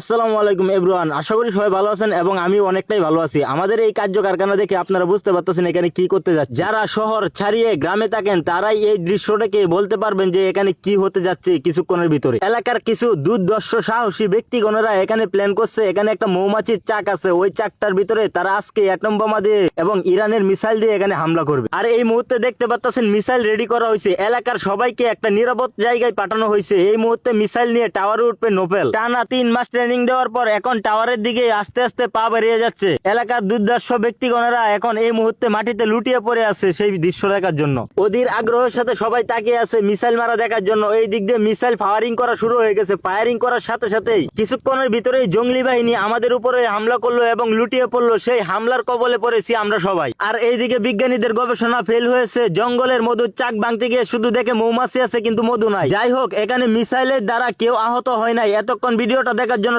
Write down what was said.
আসসালামু আলাইকুম এভরিওয়ান, আশা করি সবাই ভালো আছেন এবং আমি অনেকটাই ভালো আছি। আমাদের এই কার্য কারখানা দেখে আপনারা বুঝতে পারতেছেন এখানে কি করতে যাচ্ছে। যারা শহর ছাড়িয়ে গ্রামে থাকেন, তারাই এই দৃশ্যটাকে বলতে পারবেন যে এখানে কি হতে যাচ্ছে কিছুক্ষণের ভিতরে। এলাকার কিছু দুর্দর্শ, সাহসী ব্যক্তিগণরা এখানে প্ল্যান করছে। এখানে একটা মৌমাছির চাক আছে। ওই চাকটার ভিতরে তারা আজকে অ্যাটম বোমা দিয়ে এবং ইরানের মিসাইল দিয়ে এখানে হামলা করবে। আর এই মুহূর্তে দেখতে পাচ্ছেন মিসাইল রেডি করা হয়েছে। এলাকার সবাইকে একটা নিরাপদ জায়গায় পাঠানো হয়েছে। এই মুহূর্তে মিসাইল নিয়ে টাওয়ারে উঠবে নোপেল টানা তিন মাস ট্রেনিং দেওয়ার পর এখন টাওয়ারের দিকে আস্তে আস্তে পা বেরিয়ে যাচ্ছে। এলাকার দুর্দর্শ ব্যক্তিগণেরা এখন এই মুহূর্তে মাটিতে লুটিয়ে পড়ে আছে সেই দৃশ্য দেখার জন্য। ওদের আগ্রহের সাথে সবাই তাকিয়ে আছে মিসাইল মারা দেখার জন্য। এই দিক দিয়ে মিসাইল ফায়ারিং করা শুরু হয়ে গেছে। ফায়ারিং করার সাথে সাথেই কিছুক্ষণের ভিতরেই জঙ্গলি বাহিনী আমাদের উপরে হামলা করল এবং লুটিয়ে পড়ল। সেই হামলার কবলে পড়েছি আমরা সবাই। আর এইদিকে বিজ্ঞানীদের গবেষণা ফেল হয়েছে। জঙ্গলের মধুর চাক ভাঙতে গিয়ে শুধু দেখে মৌমাছি আছে, কিন্তু মধু নাই। যাই হোক, এখানে মিসাইলের দ্বারা কেউ আহত হয় নাই। এতক্ষণ ভিডিওটা দেখার জন্য